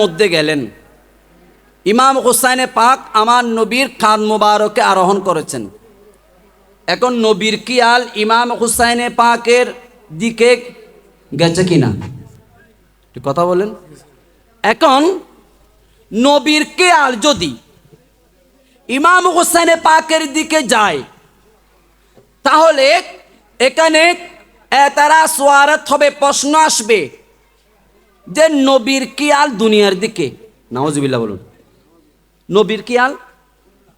মধ্যে গেলেন। ইমাম হুসাইনে পাক আমার নবীর খান মুবারকে আরোহণ করেছেন। এখন নবীর কিয়াল ইমাম হুসাইনে পাকের দিকে গেছে কিনা? কথা বলেন। এখন নবীর কেয়াল যদি ইমাম হুসাইনে পাকের দিকে যায়, তাহলে এখানে তারা সোয়ারত হবে, প্রশ্ন আসবে। যে নবীর কিয়াল দুনিয়ার দিকে নামাজবিল্লা বলুন। নবীর কিয়াল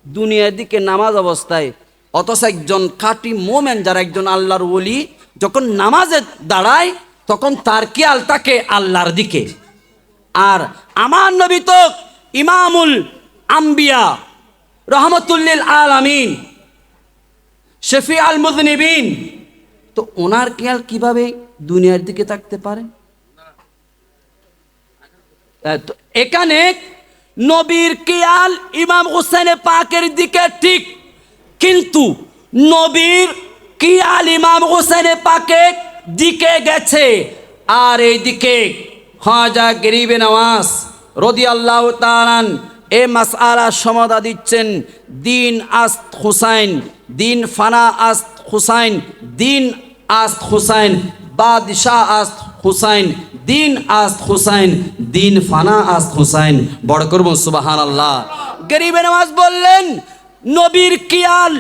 দুনিয়ার দিকে নামাজ অবস্থায়, অথচ একজন খাঁটি মোমেন যারা একজন আল্লাহর ওলি যখন নামাজে দাঁড়ায়, তখন তার কিয়াল তাকে আল্লাহর দিকে। আর আমার নবী তো ইমামুল আম্বিয়া, রহমতুল্লিল আল আমিন শেফি আল মুজনিবিন তো ওনার খেয়াল কীভাবে দুনিয়ার দিকে থাকতে পারে? এখানে নবীর কিয়াল ইমাম হুসেনের পাকের দিকে ঠিক, কিন্তু নবীর কিয়াল ইমাম হুসেনের পাকে দিকে গেছে। আর এই দিকে খাজা গরিবে নওয়াজ রদি আল্লাহ তালান এ মাসআলা সমাধা দিচ্ছেন, দিন আস্ত হুসাইন, দিন ফানা আস্ত হুসাইন, দিন আস্ত হুসাইন, বাদশাহ আস্ত হুসাইন। দিন আস্ত হুসাইন দিন ফানা আস্ত হুসাইন। বড় করব সুবাহান আল্লাহ গরিবে নওয়াজ বললেন নবীর কিয়াল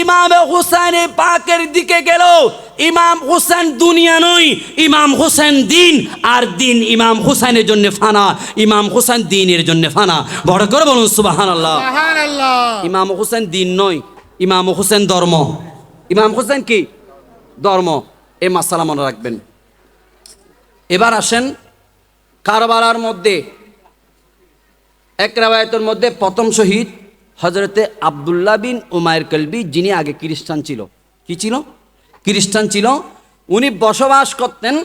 ইমাম হুসাইন পাকের দিকে গেল। ইমাম হুসেন দুনিয়া নয় ইমাম হুসেন দিন আর দিন ইমাম হুসাইনের জন্য ফানা ইমাম হুসেন দিনের জন্য ফানা। বড় করে বলুন সুবাহান আল্লাহ ইমাম হুসেন দিন নয় ইমাম হুসেন ধর্ম। ইমাম হুসেন কি? ধর্ম। এ মাসালা মনে রাখবেন। এবার আসেন কারবালার মধ্যে। এক রাবায়তের মধ্যে প্রথম শহীদ হজরতে আবদুল্লাহ বিন উমায়ের কলবি, যিনি আগে খ্রিস্টান ছিল। কি ছিল? খ্রিস্টান ছিল। উনি বসবাস করতেন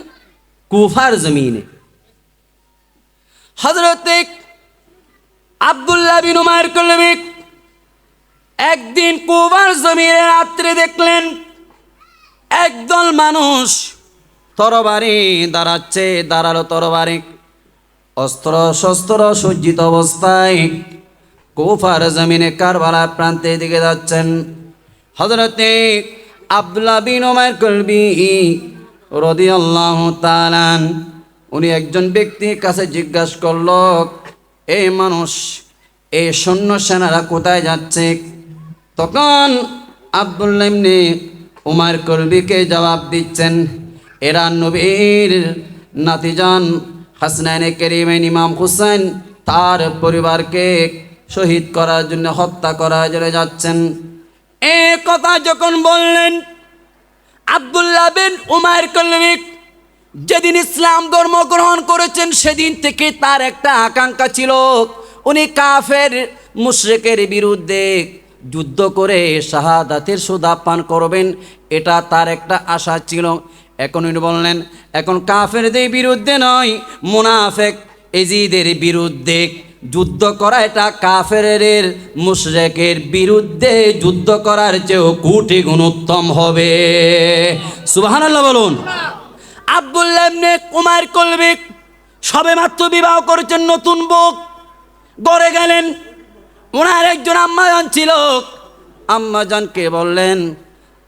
কুফার জমিনে। হজরতে আবদুল্লাহ বিন উমায়ের কলবি একদিন কুবার জমিনে রাত্রে দেখলেন একদল মানুষ তরবারি দাঁড়াচ্ছে, দাঁড়াল তরবারি। অস্ত্র শস্ত্র সজ্জিত অবস্থায় কুফার জমিনে কারবালা প্রান্তে দিকে যাচ্ছেন। হজরতে আবদুল্লাহ বিন ওমায়ের কলবি রদি আল্লাহ তালান উনি একজন ব্যক্তির কাছে জিজ্ঞাসা করল এই মানুষ এই সৈন্য সেনারা কোথায় যাচ্ছে? তখন আবদুল্লাহ ইবনে উমার কলবিকে জবাব দিচ্ছেন এরা নবীর নাতিজান হাসনাইনে কেরিমেন ইমাম হুসাইন তার পরিবারকে শহীদ করার জন্য হত্যা করার জন্য যাচ্ছেন। এ কথা যখন বললেন, আবদুল্লাহ বিন উমায়ের কলবিক যেদিন ইসলাম ধর্ম গ্রহণ করেছেন, সেদিন থেকে তার একটা আকাঙ্ক্ষা ছিল। উনি কাফের মুশরেকের বিরুদ্ধে যুদ্ধ করে শাহাদাতের সুদা পান করবেন, এটা তার একটা আশা ছিল। এখন উনি বললেন, এখন কাফেরদের বিরুদ্ধে নয়, মুনাফেক এজিদের বিরুদ্ধে যুদ্ধ করা, এটা কাফেরের মুশরেকের বিরুদ্ধে যুদ্ধ করার চেয়েও কোটি গুণ উত্তম হবে। সুবহানাল্লাহ বলুন। আব্দুল্লাহ কুমার কলবিক সবে মাত্র বিবাহ করেছেন নতুন বুক গড়ে গেলেন। ওনার একজন আম্মাজান ছিল। আম্মাজানকে বললেন,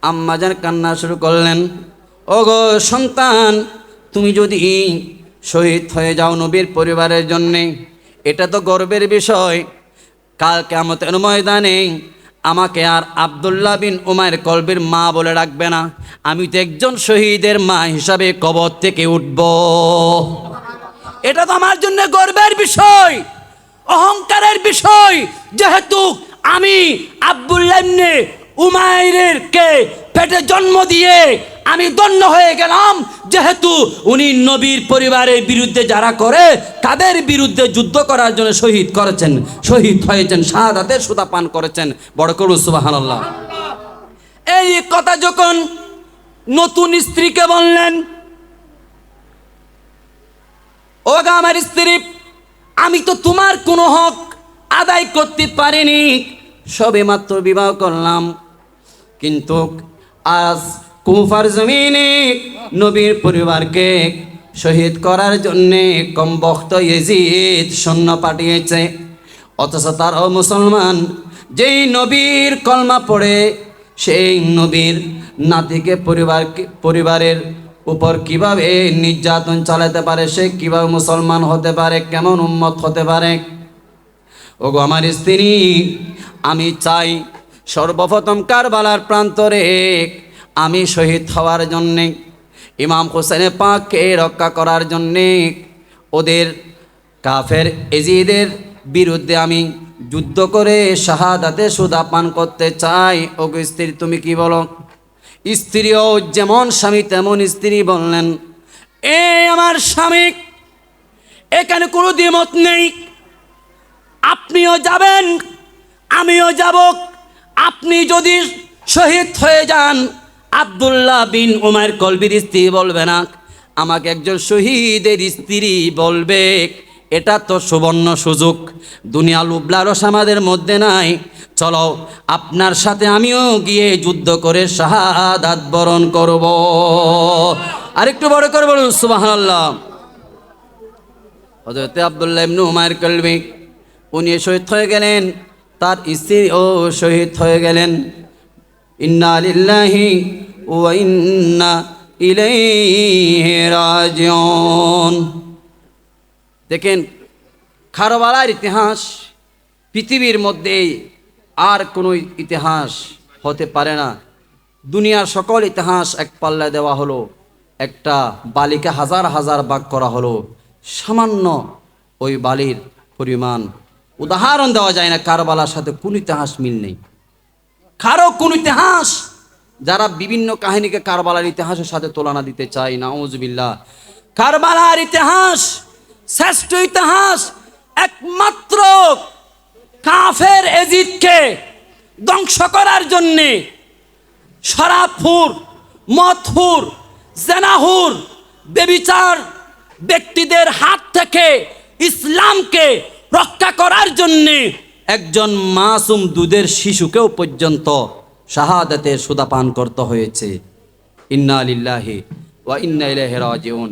আম্মাজান কান্না শুরু করলেন। ও গো সন্তান, তুমি যদি শহীদ হয়ে যাও নবীর পরিবারের জন্যে, এটা তো গর্বের বিষয়। কাল কেমতের ময়দানে আমাকে আর আবদুল্লাহ বিন উমায়ের কলবের মা বলে রাখবে না। আমি তো একজন শহীদের মা হিসাবে কবর থেকে উঠব। এটা তো আমার জন্য গর্বের বিষয়, অহংকারের বিষয়। যেহেতু আমি আব্দুল্লাহ উমাইরের কে পেটে জন্ম দিয়ে আমি দণ্ড হয়ে গেলাম। যেহেতু উনি নবীর পরিবারের বিরুদ্ধে যারা করে, তাদের বিরুদ্ধে যুদ্ধ করার জন্য শহীদ করেছেন। শহীদ হয়েছেন, শাহাদাতের সুতা পান করেছেন। বড় করুন সুবাহান্লাহ এই কথা যখন নতুন স্ত্রীকে বললেন ও গা আমার স্ত্রী, আমি তো তোমার কোনো হক আদায় করতে পারিনি। সবে মাত্র বিবাহ করলাম। কিন্তু আজ কুফার জমিনে নবীর পরিবারকে শহীদ করার জন্যে কমবক্ত ইয়েজিদ সৈন্য পাঠিয়েছে। অথচ তারাও মুসলমান। যেই নবীর কলমা পড়ে, সেই নবীর নাতিকে পরিবার পরিবারের উপর কীভাবে নির্যাতন চালাতে পারে, সে কীভাবে মুসলমান হতে পারে, কেমন উন্মত হতে পারে? ওগো আমার স্ত্রী, আমি চাই সর্বপ্রথম কারবালার প্রান্তরে আমি শহীদ হওয়ার জন্যে, ইমাম হোসেনের পাককে রক্ষা করার জন্যে, ওদের কাফের এজিদের বিরুদ্ধে আমি যুদ্ধ করে শাহাদাতে সুদা পান করতে চাই। ওগো স্ত্রী, তুমি কি বলো? স্ত্রীও যেমন স্বামী, তেমন স্ত্রী বললেন, এ আমার স্বামী, এখানে কোনো দ্বিমত নেই। আপনিও যাবেন, আমিও যাব। আপনি যদি শহীদ হয়ে যান আব্দুল্লাহ বিন উমার কলবির স্ত্রী বলবে না, আমাকে একজন শহীদের স্ত্রী বলবে। এটা তো সুবর্ণ সুযোগ। দুনিয়া লুবলারস আমাদের মধ্যে নাই। চলো, আপনার সাথে আমিও গিয়ে যুদ্ধ করে শাহাদাত বরণ করব। আরেকটু বড় করে বলুন সুবাহ আল্লাহ হজরতে আবদুল্লাহ ইবনু উমায়ের কলবি, উনি শহীদ হয়ে গেলেন, তার স্ত্রী ও শহীদ হয়ে গেলেন। ইন্না লিল্লাহি ওয়া ইন্না ইলাইহি রাজিউন। দেখেন খারবালার ইতিহাস পৃথিবীর মধ্যে আর কোনো ইতিহাস হতে পারে না। দুনিয়ার সকল ইতিহাস এক পাল্লায় দেওয়া হলো, একটা বালিকা হাজার হাজার ভাগ করা হলো, সামান্য ওই বালির পরিমাণ। উদাহরণ দেওয়া যায় না কারবালার সাথে, কোন ইতিহাস মিল নেই। কারও কোন ইতিহাস? যারা বিভিন্ন কাহিনীকে কারবালার ইতিহাসের সাথে তুলনা দিতে চায় না ওজবিল্লা কারবালার ইতিহাস শ্রেষ্ঠ ইতিহাস একমাত্র কাফের এজিদকে ধ্বংস করার জন্যে শরাবহুর মথহুর জেনাহুর বেবিচার ব্যক্তিদের হাত থেকে ইসলামকে রক্ষা করার জন্যে একজন মাসুম দুধের শিশুকেও পর্যন্ত শাহাদাতের সুদাপান করতে হয়েছে। ইন্না আলিল্লাহি ওয়া ইন্না ইলাইহি রাজিউন।